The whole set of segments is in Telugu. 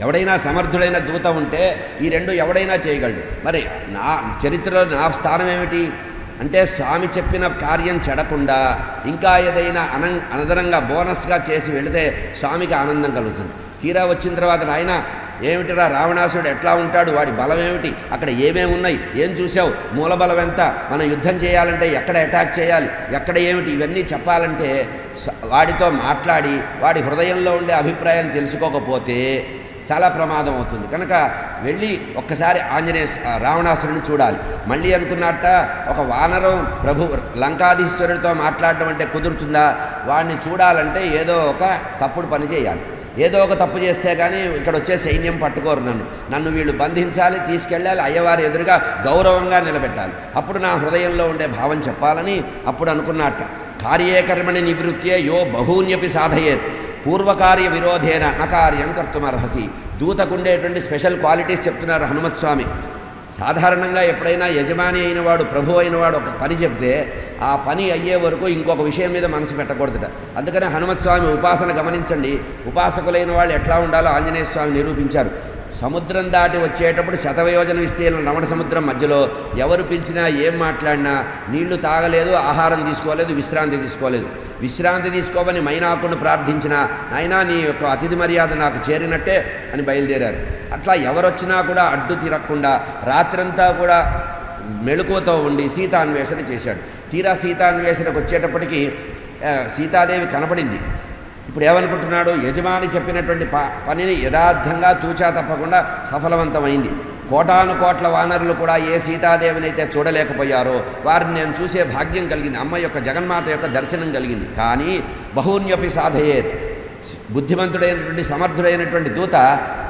ఎవడైనా సమర్థుడైన దూత ఉంటే ఈ రెండు ఎవడైనా చేయగలడు. మరి నా చరిత్రలో నా స్థానం ఏమిటి? అంటే స్వామి చెప్పిన కార్యం చెడకుండా ఇంకా ఏదైనా అనం అనదనంగా బోనస్గా చేసి వెళితే స్వామికి ఆనందం కలుగుతుంది. తీరా వచ్చిన తర్వాత నాయన ఏమిటిరా రావణాసుడు ఎట్లా ఉంటాడు? వాడి బలం ఏమిటి? అక్కడ ఏమేమి ఉన్నాయి? ఏం చూసావు మూలబలం ఎంత? మనం యుద్ధం చేయాలంటే ఎక్కడ అటాక్ చేయాలి? ఎక్కడ ఏమిటి? ఇవన్నీ చెప్పాలంటే వాడితో మాట్లాడి వాడి హృదయంలో ఉండే అభిప్రాయం తెలుసుకోకపోతే చాలా ప్రమాదం అవుతుంది. కనుక వెళ్ళి ఒక్కసారి ఆంజనేయ రావణాసురుని చూడాలి. మళ్ళీ అనుకున్నట్ట ఒక వానరం ప్రభు లంకాధీశ్వరుడితో మాట్లాడడం అంటే కుదురుతుందా? వాడిని చూడాలంటే ఏదో ఒక తప్పుడు పని చేయాలి. ఏదో ఒక తప్పు చేస్తే కానీ ఇక్కడ వచ్చే సైన్యం పట్టుకోరు నన్ను. నన్ను వీళ్ళు బంధించాలి తీసుకెళ్ళాలి అయ్యవారి ఎదురుగా గౌరవంగా నిలబెట్టాలి. అప్పుడు నా హృదయంలో ఉండే భావం చెప్పాలని అప్పుడు అనుకున్నట్ట కార్యకర్మణి నివృత్తే యో బహూన్యపి సాధయేత్. పూర్వకార్య విరోధేన అకార్యం కర్తుమర్హసి. దూతకుండేటువంటి స్పెషల్ క్వాలిటీస్ చెప్తున్నారు హనుమత్ స్వామి. సాధారణంగా ఎప్పుడైనా యజమాని అయిన వాడు ప్రభు అయిన వాడు ఒక పని చెప్తే ఆ పని అయ్యే వరకు ఇంకొక విషయం మీద మనసు పెట్టకూడదుట. అందుకనే హనుమత్ స్వామి ఉపాసన గమనించండి. ఉపాసకులైన వాళ్ళు ఎట్లా ఉండాలో ఆంజనేయ స్వామి నిరూపించారు. సముద్రం దాటి వచ్చేటప్పుడు శతవయోజన విస్తీర్ణ రమణ సముద్రం మధ్యలో ఎవరు పిలిచినా ఏం మాట్లాడినా నీళ్ళు తాగలేదు ఆహారం తీసుకోలేదు విశ్రాంతి తీసుకోలేదు. విశ్రాంతి తీసుకోమని మైనాకును ప్రార్థించిన అయినా నీ యొక్క అతిథి మర్యాద నాకు చేరినట్టే అని బయలుదేరారు. అట్లా ఎవరొచ్చినా కూడా అడ్డు తిరగకుండా రాత్రంతా కూడా మెళుకువతో ఉండి సీతాన్వేషణ చేశాడు. తీరా సీతాన్వేషణకు వచ్చేటప్పటికి సీతాదేవి కనపడింది. ఇప్పుడు ఏమనుకుంటున్నాడు? యజమాని చెప్పినటువంటి ప పనిని యథార్థంగా తూచా తప్పకుండా సఫలవంతమైంది. కోటాను కోట్ల వానరులు కూడా ఏ సీతాదేవినైతే చూడలేకపోయారో వారిని నేను చూసే భాగ్యం కలిగింది. అమ్మ యొక్క జగన్మాత యొక్క దర్శనం కలిగింది. కానీ బహూన్యపి సాధయేత్. బుద్ధిమంతుడైనటువంటి సమర్థుడైనటువంటి దూత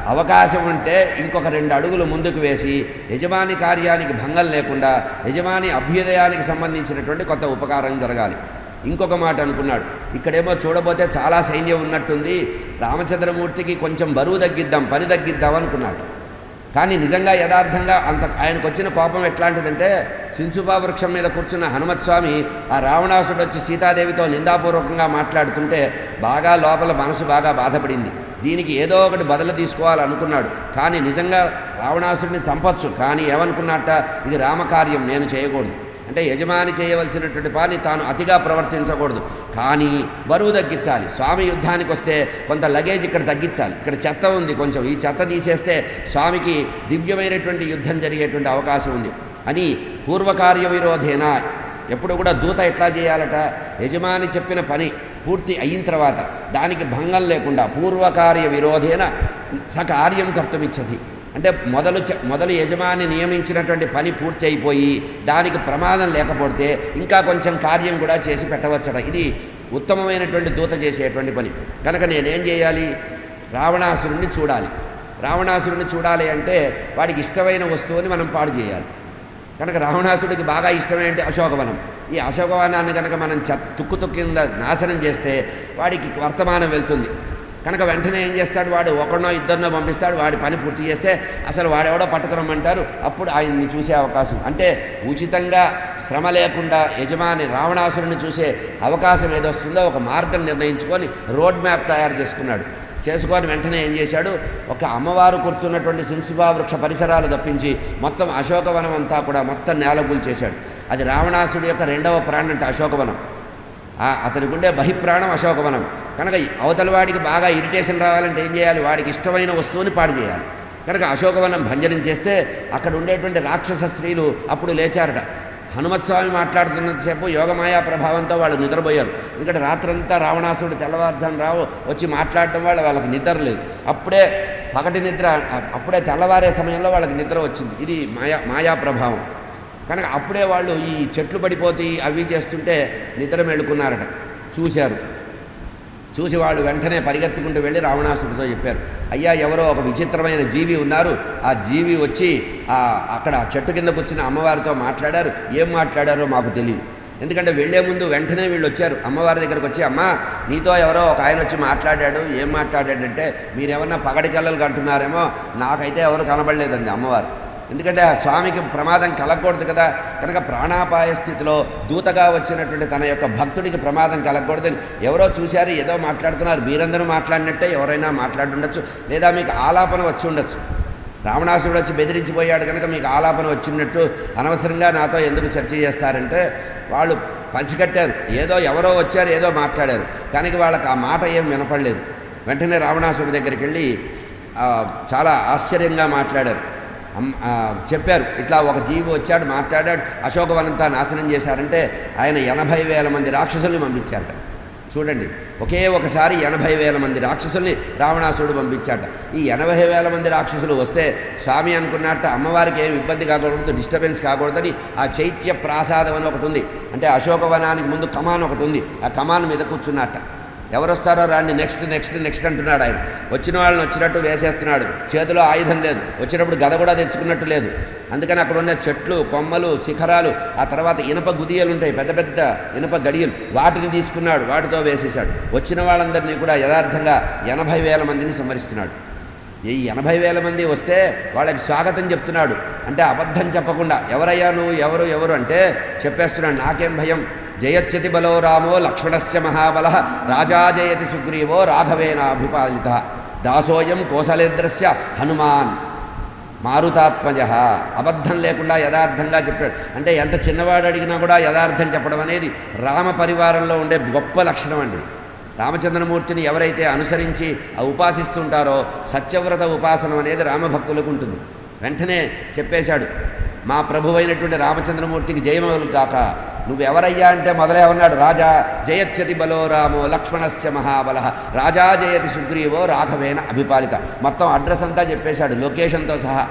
అవకాశం ఉంటే ఇంకొక రెండు అడుగులు ముందుకు వేసి యజమాని కార్యానికి భంగం లేకుండా యజమాని అభ్యుదయానికి సంబంధించినటువంటి కొత్త ఉపకారం జరగాలి. ఇంకొక మాట అనుకున్నాడు. ఇక్కడేమో చూడబోతే చాలా సైన్యం ఉన్నట్టుంది. రామచంద్రమూర్తికి కొంచెం బరువు తగ్గిద్దాం పని తగ్గిద్దాం అనుకున్నాడు. కానీ నిజంగా యథార్థంగా అంత ఆయనకు వచ్చిన కోపం ఎట్లాంటిదంటే సింసుబా వృక్షం మీద కూర్చున్న హనుమత్ స్వామి ఆ రావణాసుడు వచ్చి సీతాదేవితో నిందాపూర్వకంగా మాట్లాడుతుంటే బాగా లోపల మనసు బాగా బాధపడింది. దీనికి ఏదో ఒకటి బదులు తీసుకోవాలనుకున్నాడు. కానీ నిజంగా రావణాసుడిని చంపొచ్చు. కానీ ఏమనుకున్నట్ట ఇది రామకార్యం నేను చేయకూడదు. అంటే యజమాని చేయవలసినటువంటి పని తాను అతిగా ప్రవర్తించకూడదు. కానీ బరువు తగ్గించాలి. స్వామి యుద్ధానికి వస్తే కొంత లగేజ్ ఇక్కడ తగ్గించాలి. ఇక్కడ చెత్త ఉంది కొంచెం. ఈ చెత్త తీసేస్తే స్వామికి దివ్యమైనటువంటి యుద్ధం జరిగేటువంటి అవకాశం ఉంది. అని పూర్వకార్య విరోధేన ఎప్పుడు కూడా దూత ఎట్లా చేయాలట? యజమాని చెప్పిన పని పూర్తి అయిన తర్వాత దానికి భంగం లేకుండా పూర్వకార్య విరోధేన సకార్యం కర్తమిచ్చది. అంటే మొదలు మొదలు యజమాని నియమించినటువంటి పని పూర్తి అయిపోయి దానికి ప్రమాదం లేకపోతే ఇంకా కొంచెం కార్యం కూడా చేసి పెట్టవచ్చట. ఇది ఉత్తమమైనటువంటి దూత చేసేటువంటి పని. కనుక నేనేం చేయాలి? రావణాసురుణ్ణి చూడాలి. రావణాసురుణ్ణి చూడాలి అంటే వాడికి ఇష్టమైన వస్తువుని మనం పాడు చేయాలి. కనుక రావణాసుడికి బాగా ఇష్టమేంటి? అశోకవనం. ఈ అశోకవనాన్ని కనుక మనం చ తుక్కు తుక్కు కింద నాశనం చేస్తే వాడికి వర్తమానం వెళ్తుంది. కనుక వెంటనే ఏం చేస్తాడు? వాడు ఒకడినో ఇద్దరినో పంపిస్తాడు. వాడి పని పూర్తి చేస్తే అసలు వాడెవడో పట్టుకురమ్మంటారు. అప్పుడు ఆయన్ని చూసే అవకాశం. అంటే ఉచితంగా శ్రమ లేకుండా యజమాని రావణాసురుని చూసే అవకాశం ఏదొస్తుందో ఒక మార్గం నిర్ణయించుకొని రోడ్ మ్యాప్ తయారు చేసుకున్నాడు. చేసుకొని వెంటనే ఏం చేశాడు? ఒక అమ్మవారు కూర్చున్నటువంటి సింసుబా వృక్ష పరిసరాలు తప్పించి మొత్తం అశోకవనం అంతా కూడా మొత్తం నేలగులు చేశాడు. అది రావణాసుడి యొక్క రెండవ ప్రాణం అంటే అశోకవనం అతనికి ఉండే బహిప్రాణం అశోకవనం. కనుక అవతల వాడికి బాగా ఇరిటేషన్ రావాలంటే ఏం చేయాలి? వాడికి ఇష్టమైన వస్తువుని పాడు చేయాలి. కనుక అశోకవనం భంజనం చేస్తే అక్కడ ఉండేటువంటి రాక్షస స్త్రీలు అప్పుడు లేచారట. హనుమత్స్వామి మాట్లాడుతున్నంతసేపు యోగమాయా ప్రభావంతో వాళ్ళు నిద్రపోయారు. ఎందుకంటే రాత్రంతా రావణాసుడు తెల్లవారుజాము రావు వచ్చి మాట్లాడటం వల్ల వాళ్ళకి నిద్ర లేదు. అప్పుడే పగటి నిద్ర అప్పుడే తెల్లవారే సమయంలో వాళ్ళకి నిద్ర వచ్చింది. ఇది మాయా మాయా ప్రభావం. కనుక అప్పుడే వాళ్ళు ఈ చెట్లు పడిపోతాయి అవి చేస్తుంటే నిద్ర మెళ్ళుకున్నారట చూశారు. చూసి వాళ్ళు వెంటనే పరిగెత్తుకుంటూ వెళ్ళి రావణాసుడితో చెప్పారు. అయ్యా ఎవరో ఒక విచిత్రమైన జీవి ఉన్నారు. ఆ జీవి వచ్చి అక్కడ చెట్టు కింద కూర్చున్న అమ్మవారితో మాట్లాడారు. ఏం మాట్లాడారో మాకు తెలియదు. ఎందుకంటే వెళ్ళే ముందు వెంటనే వీళ్ళు వచ్చారు. అమ్మవారి దగ్గరకు వచ్చి అమ్మ నీతో ఎవరో ఒక ఆయన వచ్చి మాట్లాడాడు. ఏం మాట్లాడాడంటే మీరేమన్నా పగడి కళ్ళలు కంటున్నారేమో? నాకైతే ఎవరు కనబడలేదండి అమ్మవారు. ఎందుకంటే ఆ స్వామికి ప్రమాదం కలగకూడదు కదా. కనుక ప్రాణాపాయ స్థితిలో దూతగా వచ్చినటువంటి తన యొక్క భక్తుడికి ప్రమాదం కలగకూడదని ఎవరో చూశారు ఏదో మాట్లాడుతున్నారు మీరందరూ మాట్లాడినట్టే ఎవరైనా మాట్లాడుండొచ్చు లేదా మీకు ఆలాపన వచ్చి ఉండొచ్చు. రావణాసుడు వచ్చి బెదిరించిపోయాడు కనుక మీకు ఆలాపన వచ్చినట్టు అనవసరంగా నాతో ఎందుకు చర్చ చేస్తారంటే వాళ్ళు పంచికట్టారు ఏదో ఎవరో వచ్చారు ఏదో మాట్లాడారు కానీ వాళ్ళకి ఆ మాట ఏం వినపడలేదు. వెంటనే రావణాసుడి దగ్గరికి వెళ్ళి చాలా ఆశ్చర్యంగా మాట్లాడారు. చెప్పారు. ఇట్లా ఒక జీవి వచ్చాడు మాట్లాడాడు అశోకవనంతా నాశనం చేశారంటే ఆయన ఎనభై వేల మంది రాక్షసుల్ని పంపించారట. చూడండి ఒకే ఒకసారి ఎనభై వేల మంది రాక్షసుల్ని రావణాసురుడు పంపించాట ఈ ఎనభై వేల మంది రాక్షసులు వస్తే స్వామి అనుకున్నట్ట అమ్మవారికి ఏమి ఇబ్బంది కాకూడదు డిస్టర్బెన్స్ కాకూడదని ఆ చైత్య ప్రాసాదం అని ఒకటి ఉంది. అంటే అశోకవనానికి ముందు కమాన్ ఒకటి ఉంది. ఆ కమాన్ మీద కూర్చున్నట్ట. ఎవరు వస్తారో రాండి నెక్స్ట్ నెక్స్ట్ నెక్స్ట్ అంటున్నాడు ఆయన. వచ్చిన వాళ్ళని వచ్చినట్టు వేసేస్తున్నాడు. చేతిలో ఆయుధం లేదు. వచ్చినప్పుడు గద కూడా తెచ్చుకున్నట్టు లేదు. అందుకని అక్కడ ఉన్న చెట్లు కొమ్మలు శిఖరాలు ఆ తర్వాత ఇనప గుదియలు ఉంటాయి. పెద్ద పెద్ద ఇనప గడియలు. వాటిని తీసుకున్నాడు. వాటితో వేసేశాడు. వచ్చిన వాళ్ళందరినీ కూడా యథార్థంగా ఎనభై వేల మందిని సంహరిస్తున్నాడు. ఈ ఎనభై వేల మంది వస్తే వాళ్ళకి స్వాగతం చెప్తున్నాడు. అంటే అబద్ధం చెప్పకుండా ఎవరయ్యా నువ్వు? ఎవరు? ఎవరు? అంటే చెప్పేస్తున్నాడు. నాకేం భయం? జయచ్చతి బలో రామో లక్ష్మణశ్చ మహాబల రాజా జయతి సుగ్రీవో రాఘవేనాభిపాలిత దాసోయం కోసలేంద్రస్య హనుమాన్. మారుతాత్మజ. అబద్ధం లేకుండా యథార్థంగా చెప్పాడు అంటే ఎంత చిన్నవాడు అడిగినా కూడా యథార్థం చెప్పడం అనేది రామ పరివారంలో ఉండే గొప్ప లక్షణం అండి. రామచంద్రమూర్తిని ఎవరైతే అనుసరించి ఉపాసిస్తుంటారో సత్యవ్రత ఉపాసనం అనేది రామభక్తులకు ఉంటుంది. వెంటనే చెప్పేశాడు మా ప్రభువైనటువంటి రామచంద్రమూర్తికి జయమవులు కాక నువ్వెవరయ్యా అంటే మొదలేమన్నాడు రాజా జయచ్చతి బలో రామో లక్ష్మణశ్చ మహాబల. రాజా జయతి సుగ్రీవో రాఘవేన అభిపాలిత. మొత్తం అడ్రస్ అంతా చెప్పేశాడు లొకేషన్తో సహా.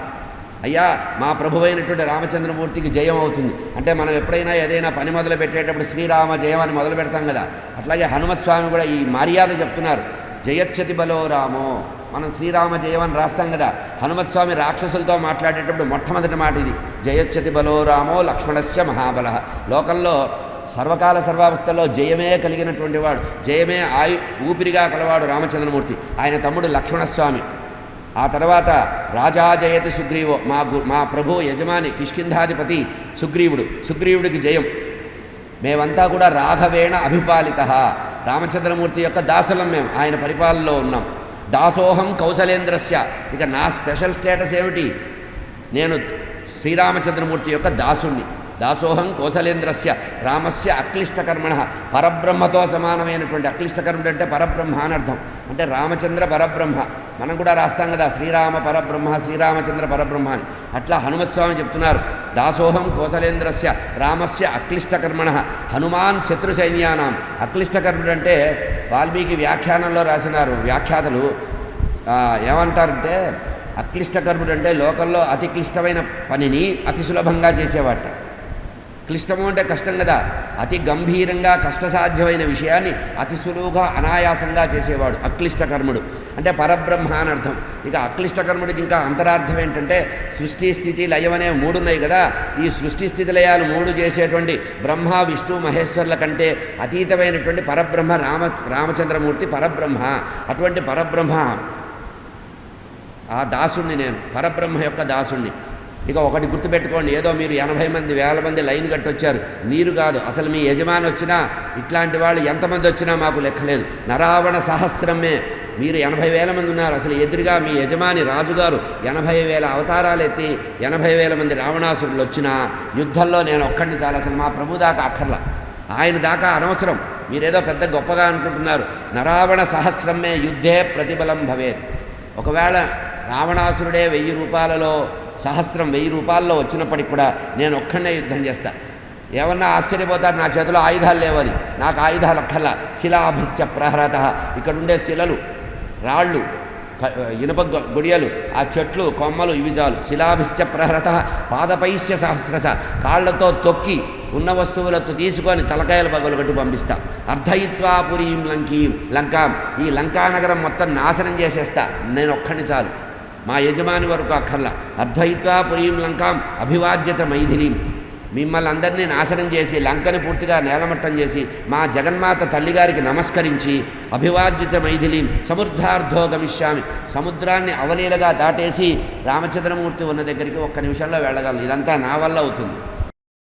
అయ్యా మా ప్రభువైనటువంటి రామచంద్రమూర్తికి జయం అవుతుంది. అంటే మనం ఎప్పుడైనా ఏదైనా పని మొదలు పెట్టేటప్పుడు శ్రీరామ జయం అని మొదలు పెడతాం కదా. అట్లాగే హనుమత్ స్వామి కూడా ఈ మర్యాద చెప్తున్నారు. జయచ్చతి బలో రామో. మనం శ్రీరామ జయమని రాస్తాం కదా. హనుమత్స్వామి రాక్షసులతో మాట్లాడేటప్పుడు మొట్టమొదటి మాట ఇది. జయచ్చతి బలో రామో లక్ష్మణస్య మహాబల. లోకంలో సర్వకాల సర్వావస్థలో జయమే కలిగినటువంటి వాడు జయమే ఆయు ఊపిరిగా కలవాడు రామచంద్రమూర్తి. ఆయన తమ్ముడు లక్ష్మణస్వామి. ఆ తర్వాత రాజా జయతి సుగ్రీవో మా గు మా ప్రభు యజమాని కిష్కింధాధిపతి సుగ్రీవుడు. సుగ్రీవుడికి జయం. మేమంతా కూడా రాఘవేణ అభిపాలిత. రామచంద్రమూర్తి యొక్క దాసులం మేము. ఆయన పరిపాలనలో ఉన్నాం. దాసోహం కౌశలేంద్రస్య. ఇక నా స్పెషల్ స్టేటస్ ఏమిటి? నేను శ్రీరామచంద్రమూర్తి యొక్క దాసుణ్ణి. దాసోహం కోసలేంద్రస్య రామస్య అక్లిష్టకర్మణ. పరబ్రహ్మతో సమానమైనటువంటి అక్లిష్టకర్ముడు అంటే పరబ్రహ్మ అని అర్థం. అంటే రామచంద్ర పరబ్రహ్మ. మనం కూడా రాస్తాం కదా శ్రీరామ పరబ్రహ్మ శ్రీరామచంద్ర పరబ్రహ్మ అని. అట్లా హనుమత్స్వామి చెప్తున్నారు దాసోహం కోసలేంద్రస్య రామస్య అక్లిష్టకర్మణ. హనుమాన్ శత్రు సైన్యానాం అక్లిష్టకర్ముడు అంటే వాల్మీకి వ్యాఖ్యానంలో రాసినారు వ్యాఖ్యాతలు. ఏమంటారంటే అక్లిష్టకర్ముడు అంటే లోకంలో అతి క్లిష్టమైన పనిని అతి సులభంగా చేసేవాట. క్లిష్టము అంటే కష్టం కదా. అతి గంభీరంగా కష్టసాధ్యమైన విషయాన్ని అతి సులువుగా అనాయాసంగా చేసేవాడు అక్లిష్టకర్ముడు అంటే పరబ్రహ్మ అని అర్థం. ఇక అక్లిష్టకర్ముడికి ఇంకా అంతరార్థం ఏంటంటే సృష్టి స్థితి లయం మూడు ఉన్నాయి కదా. ఈ సృష్టి స్థితి లయాలు మూడు చేసేటువంటి బ్రహ్మ విష్ణు మహేశ్వర్ల కంటే అతీతమైనటువంటి పరబ్రహ్మ రామ రామచంద్రమూర్తి పరబ్రహ్మ. అటువంటి పరబ్రహ్మ ఆ దాసుణ్ణి నేను. పరబ్రహ్మ యొక్క దాసుణ్ణి. ఇక ఒకటి గుర్తుపెట్టుకోండి ఏదో మీరు ఎనభై మంది వేల మంది లైన్ కట్టొచ్చారు. మీరు కాదు అసలు మీ యజమాని వచ్చినా ఇట్లాంటి వాళ్ళు ఎంతమంది వచ్చినా మాకు లెక్కలేదు. నరావణ సహస్రమే. మీరు ఎనభై వేల మంది ఉన్నారు అసలు ఎదురుగా మీ యజమాని రాజుగారు ఎనభై వేల అవతారాలు ఎత్తి ఎనభై వేల మంది రావణాసురులు వచ్చినా యుద్ధంలో నేను ఒక్కడిని చాలా అసలు మా ప్రభు దాకా అక్కర్లా. ఆయన దాకా అనవసరం. మీరేదో పెద్ద గొప్పగా అనుకుంటున్నారు. నరావణ సహస్రమే యుద్ధే ప్రతిబలం భవేత్. ఒకవేళ రావణాసురుడే వెయ్యి రూపాయలలో సహస్రం వెయ్యి రూపాయల్లో వచ్చినప్పటికి కూడా నేను ఒక్కడే యుద్ధం చేస్తా. ఏమన్నా ఆశ్చర్యపోతారు? నా చేతిలో ఆయుధాలు లేవని. నాకు ఆయుధాలు ఒక్కల్లా శిలాభిశ్చ ప్రహరత ఇక్కడ ఉండే శిలలు రాళ్ళు ఇనుప గొ- గుడియలు ఆ చెట్లు కొమ్మలు ఇవి చాలు. శిలాభిశ్చ ప్రహరత పాదపైశ్య సహస్రస కాళ్ళతో తొక్కి ఉన్న వస్తువులతో తీసుకొని తలకాయలు పగలు పంపిస్తా. అర్ధయిత్వా పురీం లంకీం. లంకాం. ఈ లంకానగరం మొత్తం నాశనం చేసేస్తా. నేను ఒక్కడిని చాలు. మా యజమాని వరకు అక్కర్లా. అర్ధయిత్వా పురీం లంకాం అభివాద్యత మైథిలీం. మిమ్మల్ని అందరినీ నాశనం చేసి లంకని పూర్తిగా నేలమట్టం చేసి మా జగన్మాత తల్లిగారికి నమస్కరించి అభివాజ్యత మైథిలి సముద్రార్థో గమిష్యామి. సముద్రాన్ని అవలీలగా దాటేసి రామచంద్రమూర్తి ఉన్న దగ్గరికి ఒక్క నిమిషంలో వెళ్ళగలను. ఇదంతా నా వల్ల అవుతుంది.